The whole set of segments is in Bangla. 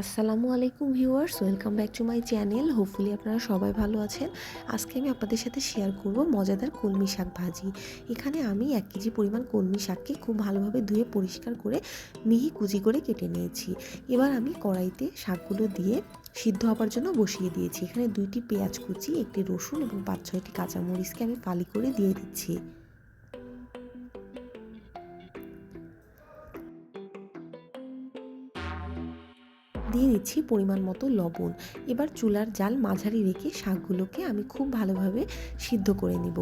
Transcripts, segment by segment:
আসসালামু আলাইকুম viewers, welcome back to my channel. Hopefully আপনারা সবাই ভালো আছেন। আজকে আমি আপনাদের সাথে শেয়ার করব মজাদার কলমি শাক ভাজি। এখানে আমি এক কেজি পরিমাণ কলমি শাককে খুব ভালোভাবে ধুয়ে পরিষ্কার করে মিহি কুচি করে কেটে নিয়েছি। এবার আমি কড়াইতে শাকগুলো দিয়ে সিদ্ধ হবার জন্য বসিয়ে দিয়েছি। এখানে দুইটি পেঁয়াজ কুচি, একটি রসুন এবং পাঁচ ছয়টি কাঁচামরিচকে আমি ফালি করে দিয়ে দিচ্ছি। দিয়ে দিচ্ছি পরিমাণ মতো লবণ। এবার চুলার জাল মাঝারি রেখে শাকগুলোকে আমি খুব ভালোভাবে সিদ্ধ করে নিব।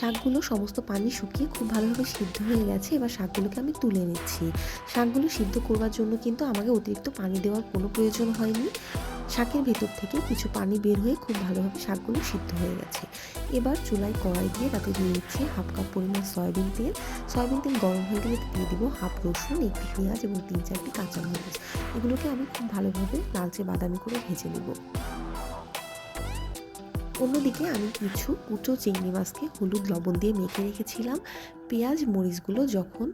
শাকগুলো সমস্ত পানি শুকিয়ে খুব ভালোভাবে সিদ্ধ হয়ে গেছে। এবার শাকগুলোকে আমি তুলে নিচ্ছি। শাকগুলো সিদ্ধ করবার জন্য কিন্তু আমাকে অতিরিক্ত পানি দেওয়ার কোনো প্রয়োজন হয়নি। শাকের ভেতর থেকে কিছু পানি বের হয়ে খুব ভালোভাবে শাকগুলো সিদ্ধ হয়ে গেছে। এবার চুলায় কড়াই দিয়ে তাতে দিয়ে দিচ্ছি হাফ কাপ পরিমাণ সয়াবিন তেল। সয়াবিন তেল গরম হয়ে গেলে দিয়ে দিব হাফ রসুন, একটি পেঁয়াজ এবং তিন চারটি কাঁচা কাঁচামরিচ। এগুলোকে আমি খুব ভালোভাবে লালচে বাদামি করে ভেজে নেব। অন্যদিকে আমি কিছু কুচো চিংড়ি মাছকে হলুদ লবণ দিয়ে মেখে রেখেছিলাম। পেঁয়াজ, মরিচগুলো যখন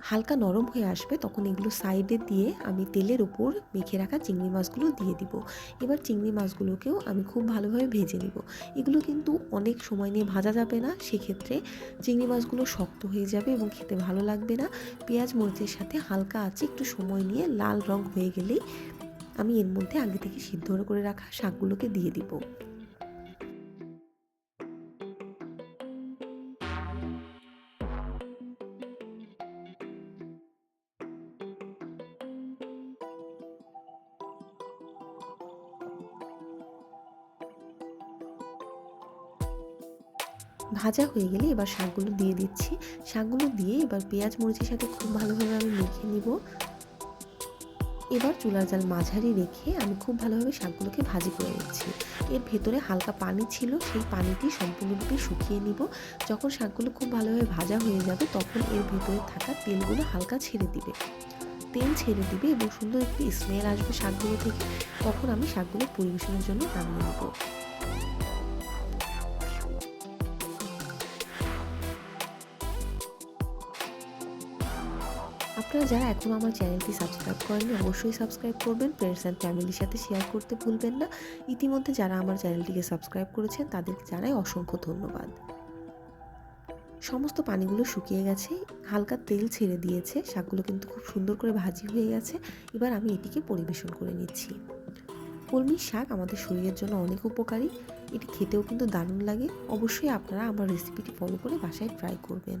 হালকা নরম হয়ে আসবে, তখন এগুলো সাইডে দিয়ে আমি তেলের উপর মেখে রাখা চিংড়ি মাছগুলো দিয়ে দিব। এবার চিংড়ি মাছগুলোকেও আমি খুব ভালোভাবে ভেজে নিব। এগুলো কিন্তু অনেক সময় নিয়ে ভাজা যাবে না, সেক্ষেত্রে চিংড়ি মাছগুলো শক্ত হয়ে যাবে এবং খেতে ভালো লাগবে না। পেঁয়াজ, মরিচের সাথে হালকা আছে একটু সময় নিয়ে লাল রং হয়ে গেলেই আমি এর মধ্যে আগে থেকে সিদ্ধ করে রাখা শাকগুলোকে দিয়ে দিব। ভাজা হয়ে গেলে এবার শাকগুলো দিয়ে দিচ্ছি। শাকগুলো দিয়ে এবার পেঁয়াজ, মরিচের সাথে খুব ভালোভাবে আমি মেখে নিব। এবার চুলার জাল মাঝারি রেখে আমি খুব ভালোভাবে শাকগুলোকে ভাজি করে নিচ্ছি। এর ভেতরে হালকা পানি ছিল, সেই পানিটি সম্পূর্ণরূপে শুকিয়ে নিব। যখন শাকগুলো খুব ভালোভাবে ভাজা হয়ে যাবে, তখন এর ভেতরে থাকা তেলগুলো হালকা ছেড়ে দিবে। তেল ছেড়ে দিবে এবং সুন্দর একটি স্মেল আসবে শাকগুলো থেকে, তখন আমি শাকগুলো পরিবেশনের জন্য নামিয়ে নেব। আপনারা যারা এখনও আমার চ্যানেলটি সাবস্ক্রাইব করেননি, অবশ্যই সাবস্ক্রাইব করবেন। ফ্রেন্ডস অ্যান্ড ফ্যামিলির সাথে শেয়ার করতে ভুলবেন না। ইতিমধ্যে যারা আমার চ্যানেলটিকে সাবস্ক্রাইব করেছেন, তাদেরকে জানাই অসংখ্য ধন্যবাদ। সমস্ত পানিগুলো শুকিয়ে গেছে, হালকা তেল ছেড়ে দিয়েছে, শাকগুলো কিন্তু খুব সুন্দর করে ভাজি হয়ে গেছে। এবার আমি এটিকে পরিবেশন করে নিচ্ছি। কলমির শাক আমাদের শরীরের জন্য অনেক উপকারী। এটি খেতেও কিন্তু দারুণ লাগে। অবশ্যই আপনারা আমার রেসিপিটি ফলো করে বাসায় ট্রাই করবেন।